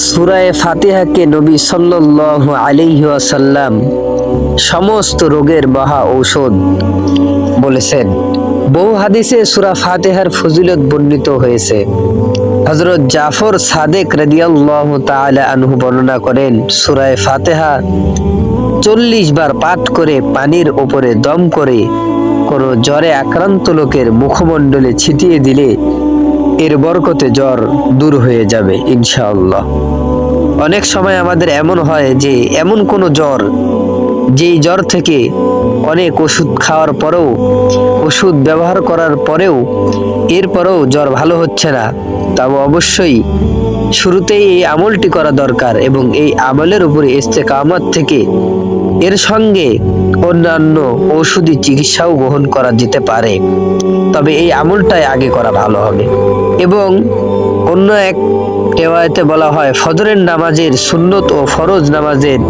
সুরায় ফাতিহাকে নবী সাল্লাল্লাহু আলাইহি ওয়াসাল্লাম সমস্ত রোগের মহা ঔষধ বলেছেন। বহু হাদিসে সুরা ফাতিহার ফজিলত বর্ণিত হয়েছে। হযরত জাফর সাদেক রাদিয়াল্লাহু তাআলা আনহু বর্ণনা করেন, সুরায় ফাতিহা চল্লিশ বার পাঠ করে পানির ওপরে দম করে কোনো জ্বরে আক্রান্ত লোকের মুখমণ্ডলে ছিটিয়ে দিলে এর বরকতে জ্বর দূর হয়ে যাবে, ইনশাআল্লাহ। অনেক সময় আমাদের এমন হয় যে, এমন কোনো জ্বর, যেই জ্বর থেকে অনেক ওষুধ খাওয়ার পরেও, ওষুধ ব্যবহার করার পরেও, এরপরেও জ্বর ভালো হচ্ছে না। তবে অবশ্যই শুরুতেই এই আমলটি করা দরকার এবং এই আমলের উপরে ইস্তেকামত থেকে এর সঙ্গে অন্যান্য ঔষধি চিকিৎসাও গ্রহণ করা যেতে পারে। তবে এই আমলটাই আগে করা ভালো হবে। এবং অন্য এক রেওয়ায়তে বলা হয়, ফজরের নামাজের সুন্নত ও ফরজ নামাজের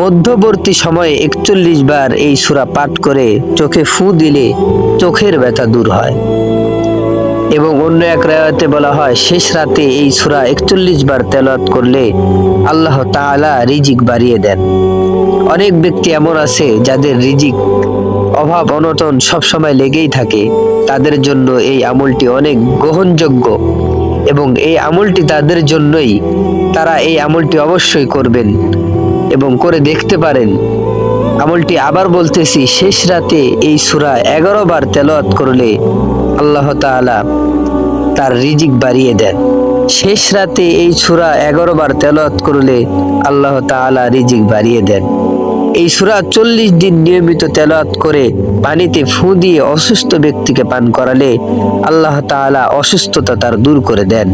মধ্যবর্তী সময়ে একচল্লিশ বার এই সূরা পাঠ করে চোখে ফু দিলে চোখের ব্যথা দূর হয়। এবং অন্য এক রায়তে বলা হয়, শেষ রাতে এই সূরা একচল্লিশ বার তেলাওয়াত করলে আল্লাহ তাআলা রিজিক বাড়িয়ে দেন। অনেক ব্যক্তি এমন আছে যাদের রিজিক, অভাব, অনটন সবসময় লেগেই থাকে। তাদের জন্য এই আমলটি অনেক গ্রহণযোগ্য এবং এই আমলটি তাদের জন্যই তারা এই আমলটি অবশ্যই করবেন এবং করে দেখতে পারেন। আমলটি আবার বলতেছি, শেষ রাতে এই সূরা এগারো বার তেলাওয়াত করলে আল্লাহ তাআলা তার রিজিক বাড়িয়ে দেন। শেষ রাতে এই সূরা এগারো বার তেলাওয়াত করলে আল্লাহ তাআলা রিজিক বাড়িয়ে দেন। এই সুরা চল্লিশ দিন নিয়মিত তেলাত করে পানিতে ফু দিয়ে অসুস্থ ব্যক্তিকে পান করালে আল্লাহ তালা অসুস্থতা তার দূর করে দেন।